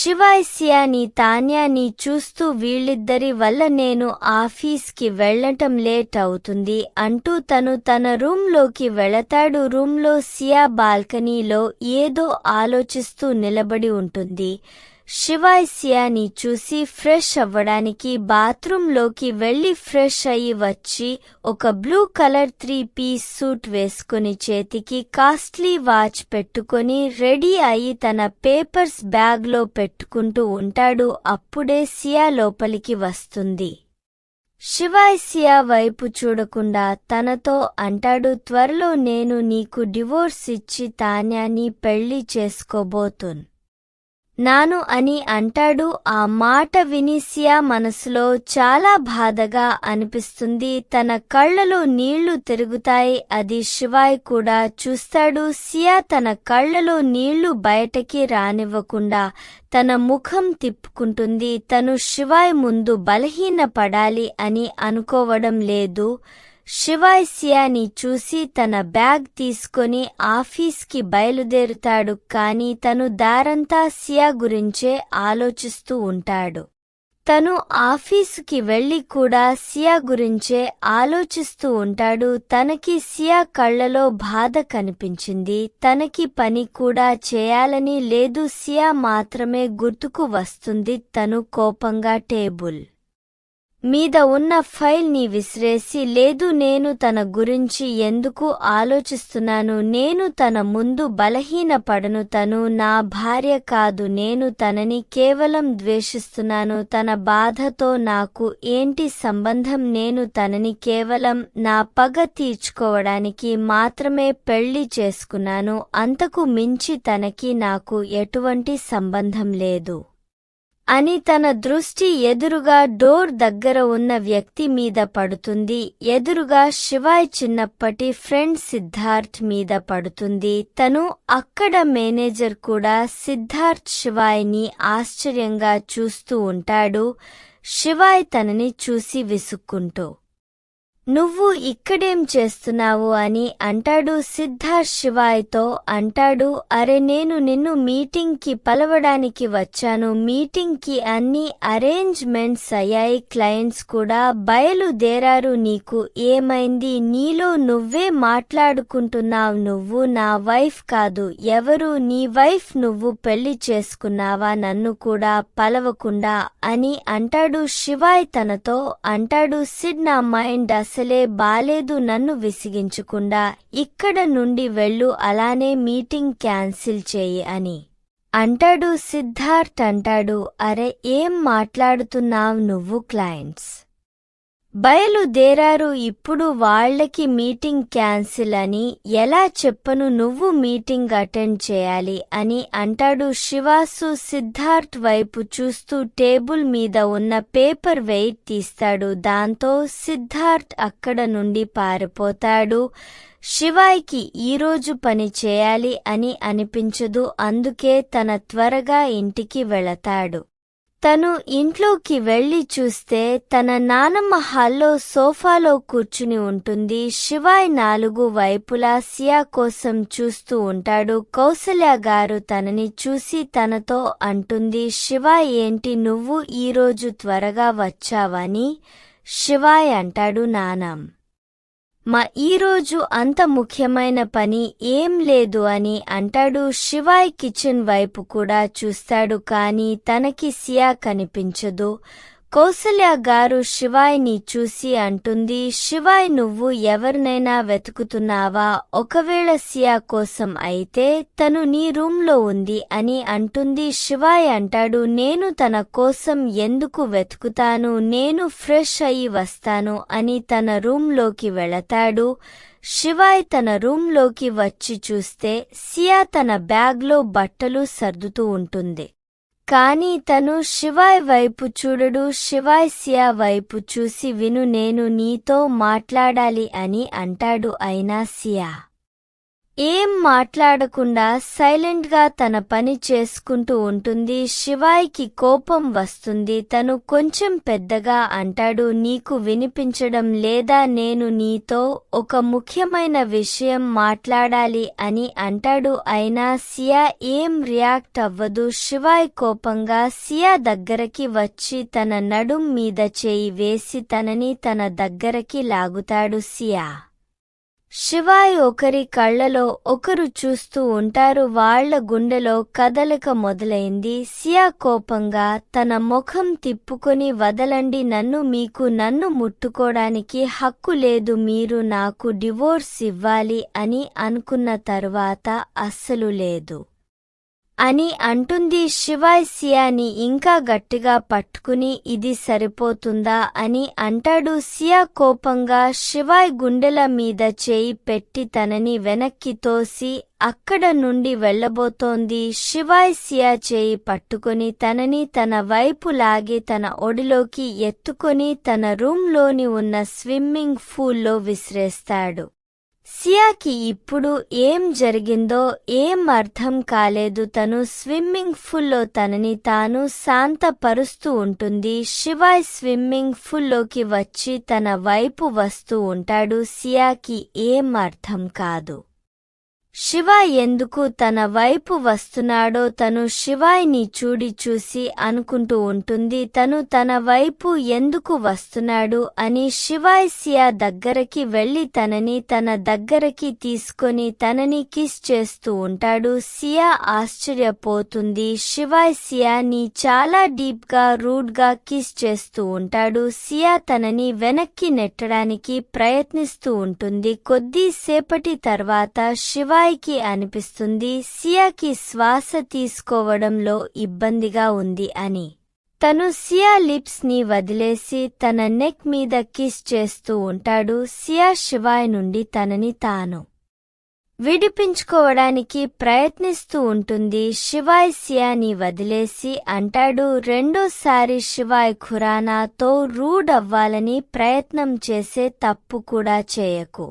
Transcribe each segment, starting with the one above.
శివాయిస్యాని తాన్యాని చూస్తూ వీళ్ళిద్దరి వల్ల నేను ఆఫీస్కి వెళ్ళటం లేట్ అవుతుంది అంటూ తను తన రూంలోకి వెళతాడు. రూంలో సియా బాల్కనీలో ఏదో ఆలోచిస్తూ నిలబడి ఉంటుంది. శివాయ్ సియాని చూసి ఫ్రెష్ అవ్వడానికి బాత్రూంలోకి వెళ్ళి ఫ్రెష్ అయి వచ్చి ఒక blue colour three piece suit వేసుకుని చేతికి కాస్ట్లీ వాచ్ పెట్టుకొని రెడీ అయి తన పేపర్స్ బ్యాగ్లో పెట్టుకుంటూ ఉంటాడు అప్పుడే సియా లోపలికి వస్తుంది. శివాయ్ సియా వైపు చూడకుండా తనతో అంటాడు త్వరలో నేను నీకు డివోర్స్ ఇచ్చి తాన్యాని పెళ్ళి చేసుకోబోతున్. నాను అని అంటాడు. ఆ మాట విని సియా మనసులో చాలా బాధగా అనిపిస్తుంది. తన కళ్ళలో నీళ్ళు తిరుగుతాయి. అది శివాయ్ కూడా చూస్తాడు. సియా తన కళ్ళలో నీళ్ళు బయటకి రానివ్వకుండా తన ముఖం తిప్పుకుంటుంది. తను శివాయ్ ముందు బలహీనపడాలి అని అనుకోవడం లేదు. శివాయ్ సియాని చూసి తన బ్యాగ్ తీసుకొని ఆఫీస్కి బయలుదేరుతాడు కాని తను దారంతా సియా గురించే ఆలోచిస్తూ ఉంటాడు. తను ఆఫీసుకి వెళ్ళి కూడా సియా గురించే ఆలోచిస్తూ ఉంటాడు. తనకి సియా కళ్ళలో బాధ కనిపించింది. తనకి పని కూడా చేయాలని లేదు. సియా మాత్రమే గుర్తుకు వస్తుంది. తను కోపంగా టేబుల్ మీద ఉన్న ఫైల్ని విసిరేసి లేదు నేను తన గురించి ఎందుకు ఆలోచిస్తున్నాను? నేను తన ముందు బలహీనపడను. తను నా భార్య కాదు. నేను తనని కేవలం ద్వేషిస్తున్నాను. తన బాధతో నాకు ఏంటి సంబంధం? నేను తనని కేవలం నా పగ తీర్చుకోవడానికి మాత్రమే పెళ్ళి చేసుకున్నాను. అంతకు మించి తనకి నాకు ఎటువంటి సంబంధం లేదు. అని తన దృష్టి ఎదురుగా డోర్ దగ్గర ఉన్న వ్యక్తి మీద పడుతుంది. ఎదురుగా శివాయ్ చిన్నప్పటి ఫ్రెండ్ సిద్ధార్థ్ మీద పడుతుంది. తను అక్కడ మేనేజర్ కూడా సిద్ధార్థ్ శివాయ్ని ఆశ్చర్యంగా చూస్తూ ఉంటాడు. శివాయ్ తనని చూసి విసుక్కుంటూ నువ్వు ఇక్కడేం చేస్తున్నావు అని అంటాడు సిద్ధార్థ్ శివాయ్తో అంటాడు అరే నేను నిన్ను మీటింగ్కి పలవడానికి వచ్చాను. మీటింగ్కి అన్ని అరేంజ్మెంట్స్ అయ్యాయి. క్లయింట్స్ కూడా బయలుదేరారు నీకు. ఏమైంది? నీలో నువ్వే మాట్లాడుకుంటున్నావు. నువ్వు నా వైఫ్ కాదు. ఎవరు? నీ వైఫ్ నువ్వు పెళ్ళి చేసుకున్నావా? నన్ను కూడా పలవకుండా అని అంటాడు శివాయ్ తనతో. అంటాడు సిడ్ నా మైండ్ అసలు బాలేదు నన్ను విసిగించకుండా ఇక్కడ నుండి వెళ్ళు అలానే మీటింగ్ క్యాన్సిల్ చేయి అని. అంటాడు సిద్ధార్థ్ అంటాడు అరే ఏం మాట్లాడుతున్నావ్ నువ్వు క్లయింట్స్? బయలుదేరారు. ఇప్పుడు వాళ్ళకి మీటింగ్ క్యాన్సిల్ అని ఎలా చెప్పను? నువ్వు మీటింగ్ అటెండ్ చేయాలి అని అంటాడు శివాసు. సిద్ధార్థ్ వైపు చూస్తూ టేబుల్ మీద ఉన్న పేపర్ వెయిట్ తీస్తాడు. దాంతో సిద్ధార్థ్ అక్కడ నుండి పారిపోతాడు. శివాయ్కి ఈరోజు పని చేయాలి అని అనిపించదు. అందుకే తన త్వరగా ఇంటికి వెళతాడు. తను ఇంట్లోకి వెళ్ళి చూస్తే తన నానమ్మ హాల్లో సోఫాలో కూర్చుని ఉంటుంది. శివాయ్ నాలుగు వైపులా సియా కోసం చూస్తూ ఉంటాడు. కౌసల్య గారు తనని చూసి తనతో అంటుంది శివాయ్ ఏంటి నువ్వు ఈరోజు త్వరగా వచ్చావని? శివాయ్ అంటాడు నానం మా ఈరోజు అంత ముఖ్యమైన పని ఏం లేదు అని అంటాడు. శివాయ్ కిచెన్ వైపు కూడా చూస్తాడు కాని తనకి సియా కనిపించదు. కౌసల్య గారు శివాయ్ని చూసి అంటుంది శివాయ్ నువ్వు ఎవరినైనా వెతుకుతున్నావా? ఒకవేళ సియా కోసం అయితే తను నీ రూంలో ఉంది అని అంటుంది శివాయ్ అంటాడు నేను తన కోసం ఎందుకు వెతుకుతాను? నేను ఫ్రెష్ అయి వస్తాను అని తన రూంలోకి వెళతాడు. శివాయ్ తన రూంలోకి వచ్చి చూస్తే సియా తన బ్యాగ్లో బట్టలు సర్దుతూ ఉంటుంది. కాని తను శివాయ్ వైపు చూడడు శివాయ్ సియా వైపు చూసి విను నేను నీతో మాట్లాడాలి అని అంటాడు అయినా సియా. ఏం మాట్లాడకుండా సైలెంట్గా తన పని చేసుకుంటూ ఉంటుంది. శివాయికి కోపం వస్తుంది. తను కొంచెం పెద్దగా అంటాడు నీకు వినిపించడం లేదా నేను నీతో ఒక ముఖ్యమైన విషయం మాట్లాడాలి అని అంటాడు. అయినా సియా ఏం రియాక్ట్ అవ్వదు. శివాయ్ కోపంగా సియా దగ్గరకి వచ్చి తన నడుం మీద చేయి వేసి తనని తన దగ్గరకి లాగుతాడు సియా. శివాయ్ ఒకరి కళ్ళలో ఒకరు చూస్తూ ఉంటారు. వాళ్ళ గుండెలో కదలిక మొదలైంది. సియా కోపంగా తన ముఖం తిప్పుకొని వదలండి నన్ను మీకు నన్ను ముట్టుకోడానికి హక్కు లేదు. మీరు నాకు డివోర్స్ ఇవ్వాలి అని అనుకున్న తరువాత అస్సలు లేదు. అని అంటుంది శివాయ్ సియాని ఇంకా గట్టిగా పట్టుకుని ఇది సరిపోతుందా అని అంటాడు సియా కోపంగా శివాయ్ గుండెల మీద చేయి పెట్టి తనని వెనక్కి తోసి అక్కడ నుండి వెళ్ళబోతోంది శివాయ్ సియా చేయి పట్టుకుని తనని తన వైపు లాగి తన ఒడిలోకి ఎత్తుకొని తన రూంలోని ఉన్న స్విమ్మింగ్ పూల్లో విసిరేస్తాడు. సియాకి ఇప్పుడు ఏం జరిగిందో ఏం అర్థం కాలేదు. తను స్విమ్మింగ్ ఫుల్లో తనని తాను శాంతపరుస్తూ ఉంటుంది. శివాయ్ స్విమ్మింగ్ ఫుల్లోకి వచ్చి తన వైపు వస్తూ ఉంటాడు. సియాకి ఏం అర్థం కాదు. శివ ఎందుకు తన వైపు వస్తున్నాడో తను శివాయ్ని చూడి చూసి అనుకుంటూ ఉంటుంది. తను తన వైపు ఎందుకు వస్తున్నాడు అని శివాయ్ సియా దగ్గరకి వెళ్ళి తనని తన దగ్గరకి తీసుకొని తనని కిస్ చేస్తూ ఉంటాడు. సియా ఆశ్చర్యపోతుంది. శివాయ్ సియాని చాలా డీప్గా రూడ్గా కిస్ చేస్తూ ఉంటాడు. సియా తనని వెనక్కి నెట్టడానికి ప్రయత్నిస్తూ ఉంటుంది. కొద్దిసేపటి తర్వాత శివాయ్కి అనిపిస్తుంది సియాకి శ్వాస తీసుకోవడంలో ఇబ్బందిగా ఉంది అని. తను సియా లిప్స్ని వదిలేసి తన నెక్ మీద కిస్ చేస్తూ ఉంటాడు సియా శివాయ్ నుండి తనని తాను విడిపించుకోవడానికి ప్రయత్నిస్తూ ఉంటుంది శివాయ్ సియాని వదిలేసి అంటాడు రెండోసారి శివాయ్ ఖురానాతో రూడ్ అవ్వాలని ప్రయత్నం చేసే తప్పు కూడా చేయకు.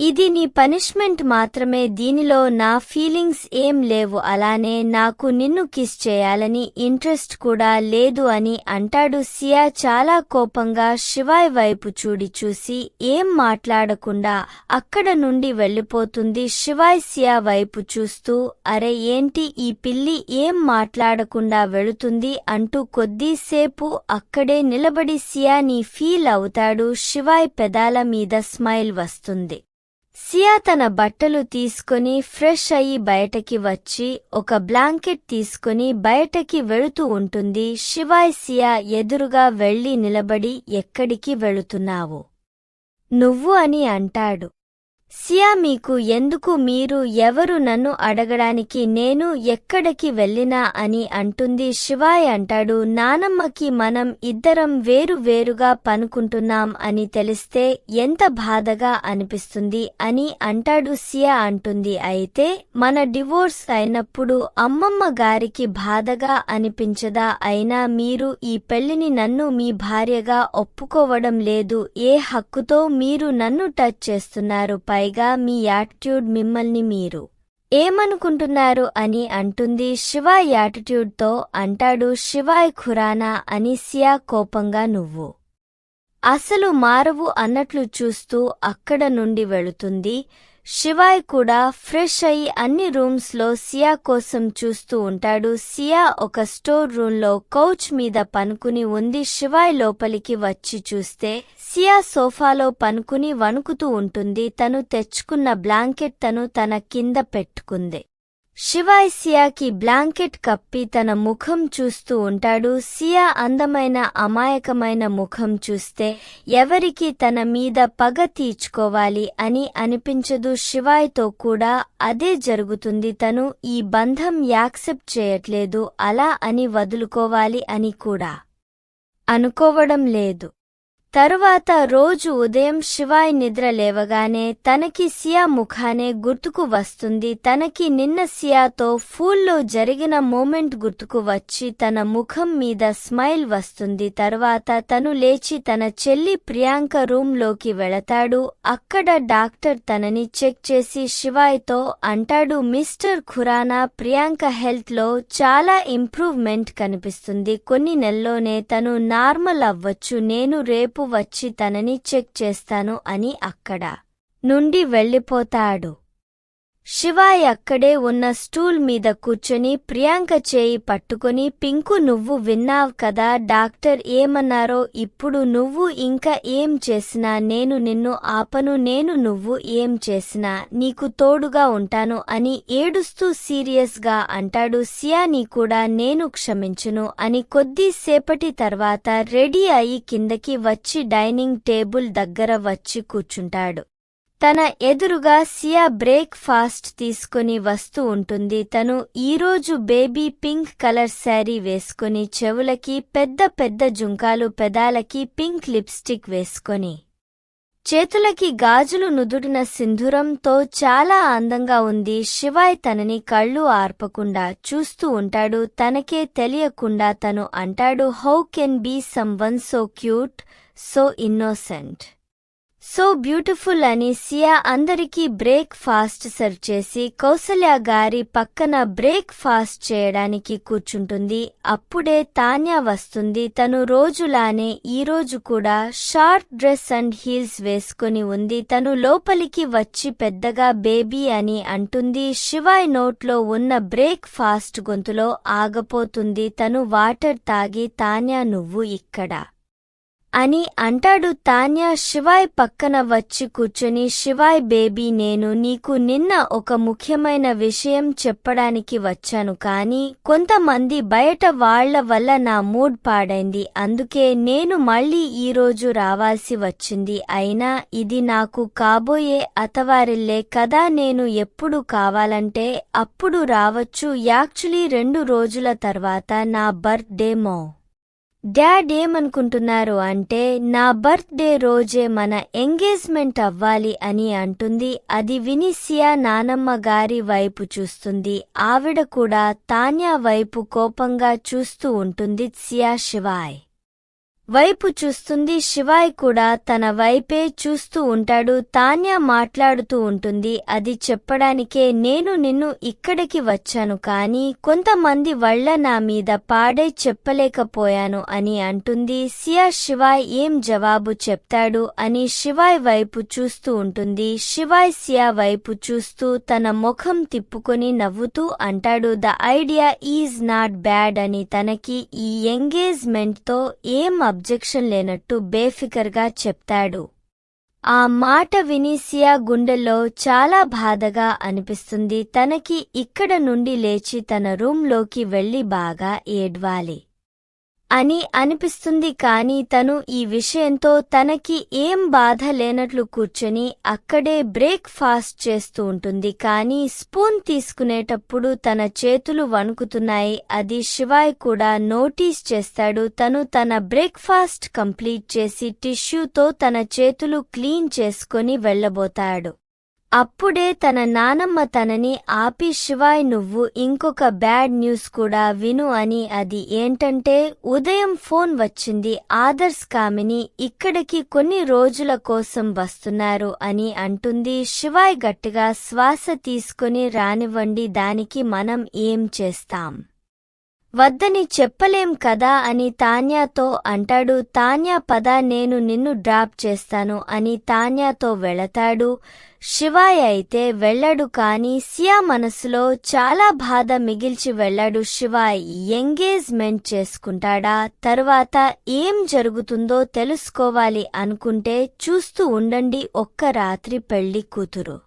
ఇది నీ పనిష్మెంట్ మాత్రమే దీనిలో నా ఫీలింగ్స్ ఏం లేవు అలానే నాకు నిన్ను కిస్ చేయాలని ఇంట్రెస్ట్ కూడా లేదు అని అంటాడు సియా చాలా కోపంగా శివాయ్ వైపు చూడి చూసి ఏం మాట్లాడకుండా అక్కడ నుండి వెళ్ళిపోతుంది శివాయ్ సియా వైపు చూస్తూ అరే ఏంటి ఈ పిల్లి ఏం మాట్లాడకుండా వెళుతుంది అంటూ కొద్దిసేపు అక్కడే నిలబడి సియాని ఫీల్ అవుతాడు శివాయ్ పెదాల మీద స్మైల్ వస్తుంది. సియా తన బట్టలు తీసుకొని ఫ్రెష్ అయి బయటకి వచ్చి ఒక బ్లాంకెట్ తీసుకొని బయటకి వెళుతూ ఉంటుంది. శివాయ్ సియా ఎదురుగా వెళ్ళి నిలబడి ఎక్కడికి వెళుతున్నావు? నువ్వు అని అంటాడు. సియా మీకు ఎందుకు మీరు ఎవరు నన్ను అడగడానికి నేను ఎక్కడికి వెళ్ళినా అని అంటుంది శివాయ్ అంటాడు నానమ్మకి మనం ఇద్దరం వేరు వేరుగా పనుకుంటున్నాం అని తెలిస్తే ఎంత బాధగా అనిపిస్తుంది అని అంటాడు సియా అంటుంది. అయితే మన డివోర్స్ అయినప్పుడు అమ్మమ్మ గారికి బాధగా అనిపించదా? అయినా మీరు ఈ పెళ్ళిని నన్ను మీ భార్యగా ఒప్పుకోవడం లేదు ఏ హక్కుతో మీరు నన్ను టచ్ చేస్తున్నారు? పైగా మీ యాటిట్యూడ్ మిమ్మల్ని మీరు ఏమనుకుంటున్నారు అని అంటుంది శివ యాటిట్యూడ్తో అంటాడు శివాయ్ ఖురానా అనిసియా కోపంగా నువ్వు. అసలు మారవు అన్నట్లు చూస్తూ అక్కడ నుండి వెళుతుంది. శివాయ్ కూడా ఫ్రెష్ అయి అన్ని రూమ్స్లో సియా కోసం చూస్తూ ఉంటాడు. సియా ఒక స్టోర్ రూమ్లో కౌచ్ మీద పనుకుని ఉంది. శివాయ్ లోపలికి వచ్చి చూస్తే సియా సోఫాలో పనుకుని వణుకుతూ ఉంటుంది. తను తెచ్చుకున్న బ్లాంకెట్ తను తన కింద పెట్టుకుంది. శివాయ్ సియాకి బ్లాంకెట్ కప్పి తన ముఖం చూస్తూ ఉంటాడు. సియా అందమైన అమాయకమైన ముఖం చూస్తే ఎవరికి తన మీద పగ తీర్చుకోవాలి అని అనిపించదు. శివాయ్తో కూడా అదే జరుగుతుంది. తను ఈ బంధం యాక్సెప్ట్ చేయట్లేదు. అలా అని వదులుకోవాలి అని కూడా అనుకోవడం లేదు. తరువాత రోజు ఉదయం శివాయ్ నిద్ర లేవగానే తనకి సియా ముఖానే గుర్తుకు వస్తుంది. తనకి నిన్న సియాతో ఫూల్లో జరిగిన మూమెంట్ గుర్తుకు వచ్చి తన ముఖం మీద స్మైల్ వస్తుంది. తరువాత తను లేచి తన చెల్లి ప్రియాంక రూంలోకి వెళతాడు. అక్కడ డాక్టర్ తనని చెక్ చేసి శివాయ్తో అంటాడు మిస్టర్ ఖురానా ప్రియాంక హెల్త్లో చాలా ఇంప్రూవ్మెంట్ కనిపిస్తుంది. కొన్ని నెలల్లోనే తను నార్మల్ అవ్వచ్చు. నేను రేపు వచ్చి తనని చెక్ చేస్తాను అని అక్కడ నుండి వెళ్ళిపోతాడు. శివాయ్ అక్కడే ఉన్న స్టూల్ మీద కూర్చొని ప్రియాంక చేయి పట్టుకొని పింకు నువ్వు విన్నావ్ కదా డాక్టర్ ఏమన్నారో ఇప్పుడు నువ్వు ఇంకా ఏం చేసినా నేను నిన్ను ఆపను నేను నువ్వు ఏం చేసినా నీకు తోడుగా ఉంటాను అని ఏడుస్తూ సీరియస్గా అంటాడు. సియాని కూడా నేను క్షమించును అని కొద్దిసేపటి తర్వాత రెడీ అయి కిందకి వచ్చి డైనింగ్ టేబుల్ దగ్గర వచ్చి కూర్చుంటాడు. తన ఎదురుగా సియా బ్రేక్ ఫాస్ట్ తీసుకుని వస్తూ ఉంటుంది. తను ఈరోజు బేబీ పింక్ కలర్ శారీ వేసుకుని చెవులకి పెద్ద పెద్ద జుంకాలు పెదాలకి పింక్ లిప్స్టిక్ వేసుకొని చేతులకి గాజులు నుదుటిన సింధూరంతో చాలా అందంగా ఉంది. శివాయ్ తనని కళ్ళు ఆర్పకుండా చూస్తూ ఉంటాడు. తనకే తెలియకుండా తను అంటాడు how can be someone so cute so innocent so beautiful అని సియా అందరికీ బ్రేక్ ఫాస్ట్ సర్వ్ చేసి కౌసల్య గారి పక్కన బ్రేక్ ఫాస్ట్ చేయడానికి కూర్చుంటుంది. అప్పుడే తాన్యా వస్తుంది. తను రోజులానే ఈరోజు కూడా షార్ట్ డ్రెస్ అండ్ హీల్స్ వేసుకుని ఉంది. తను లోపలికి వచ్చి పెద్దగా బేబీ అని అంటుంది. శివాయ్ నోట్లో ఉన్న బ్రేక్ ఫాస్ట్ గొంతులో ఆగపోతుంది. తను వాటర్ తాగి తాన్యా నువ్వు ఇక్కడ. అని అంటాడు తాన్యా శివాయ్ పక్కన వచ్చి కూర్చొని శివాయ్ బేబీ నేను నీకు నిన్న ఒక ముఖ్యమైన విషయం చెప్పడానికి వచ్చాను. కాని కొంతమంది బయట వాళ్ళ వల్ల నా మూడ్ పాడైంది. అందుకే నేను మళ్ళీ ఈరోజు రావాల్సి వచ్చింది. అయినా ఇది నాకు కాబోయే అతవారిల్లే కదా. నేను ఎప్పుడు కావాలంటే అప్పుడు రావచ్చు. యాక్చువల్లీ రెండు రోజుల తర్వాత నా బర్త్డే మో డాడ్ ఏమనుకుంటున్నారు అంటే నా బర్త్డే రోజే మన ఎంగేజ్మెంట్ అవ్వాలి అని అంటుంది. అది విని సియా నానమ్మ గారి వైపు చూస్తుంది. ఆవిడ కూడా తాన్యా వైపు కోపంగా చూస్తూ ఉంటుంది సియా శివాయ్. వైపు చూస్తుంది శివాయ్ కూడా తన వైపే చూస్తూ ఉంటాడు తాన్యా మాట్లాడుతూ ఉంటుంది అది చెప్పడానికే నేను నిన్ను ఇక్కడికి వచ్చాను కాని కొంతమంది వల్ల నా మీద పాడే చెప్పలేకపోయాను అని అంటుంది. సియా శివాయ్ ఏం జవాబు చెప్తాడు అని శివాయ్ వైపు చూస్తూ ఉంటుంది. శివాయ్ సియా వైపు చూస్తూ తన ముఖం తిప్పుకొని నవ్వుతూ అంటాడు the idea is not bad అని తనకి ఈ ఎంగేజ్మెంట్తో ఏం అబ్జెక్షన్ లేనట్టు బేఫికర్గా చెప్తాడు. ఆ మాట విని సియా గుండెల్లో చాలా బాధగా అనిపిస్తుంది. తనకి ఇక్కడ నుండి లేచి తన రూంలోకి వెళ్ళి బాగా ఏడ్వాలి. అని అనిపిస్తుంది కాని తను ఈ విషయంతో తనకి ఏం బాధ లేనట్లు కూర్చొని అక్కడే బ్రేక్ ఫాస్ట్ చేస్తూ ఉంటుంది కాని స్పూన్ తీసుకునేటప్పుడు తన చేతులు వణుకుతున్నాయి. అది శివాయ్ కూడా నోటీస్ చేస్తాడు. తను తన బ్రేక్ఫాస్ట్ కంప్లీట్ చేసి టిష్యూతో తన చేతులు క్లీన్ చేసుకొని వెళ్ళబోతాడు అప్పుడే తన నానమ్మ తనని ఆపి శివాయ్ నువ్వు ఇంకొక బ్యాడ్ న్యూస్ కూడా విను అని అది ఏంటంటే ఉదయం ఫోన్ వచ్చింది ఆదర్శ్ కామిని ఇక్కడికి కొన్ని రోజుల కోసం వస్తున్నారు అని అంటుంది. శివాయ్ గట్టిగా శ్వాస తీసుకొని రానివ్వండి దానికి మనం ఏం చేస్తాం? వద్దని చెప్పలేం కదా అని తాన్యాతో అంటాడు. తాన్యా పద నేను నిన్ను డ్రాప్ చేస్తాను అని తాన్యాతో వెళతాడు. శివాయ్ అయితే వెళ్ళడు కాని సియా మనసులో చాలా బాధ మిగిల్చి వెళ్ళాడు. శివాయ్ ఎంగేజ్మెంట్ చేసుకుంటాడా? తరువాత ఏం జరుగుతుందో తెలుసుకోవాలి అనుకుంటే చూస్తూ ఉండండి. ఒక్క రాత్రి పెళ్ళి కూతురు.